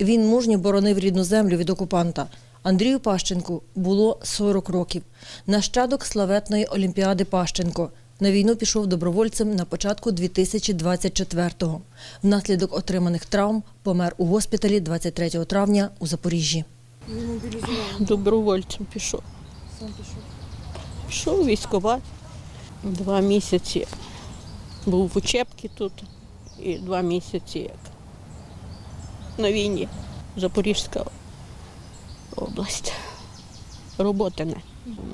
Він мужньо боронив рідну землю від окупанта. Андрію Пащенку було 40 років. Нащадок славетної Олімпіади Пащенко. На війну пішов добровольцем на початку 2024-го. Внаслідок отриманих травм помер у госпіталі 23 травня у Запоріжжі. Добровольцем пішов. Пішов військова. Два місяці був в учебці тут і два місяці як на війні. Запорізька область. Роботи не.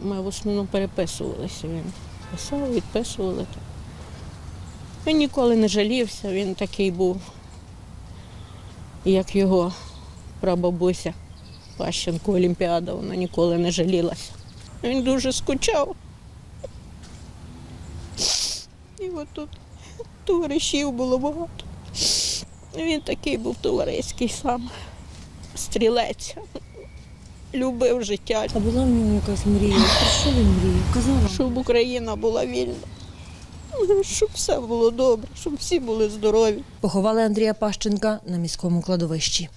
Ми в основному переписувалися. Він писав, відписували. Він ніколи не жалівся, він такий був, як його прабабуся. Пащенко Олімпіада, вона ніколи не жалілася. Він дуже скучав. І от тут товаришів було багато. Він такий був товариський сам, стрілець, любив життя, А була в нього якась мрія? Про що він мріяв? Казала. щоб Україна була вільна, щоб все було добре, щоб всі були здорові. Поховали Андрія Пащенка на міському кладовищі.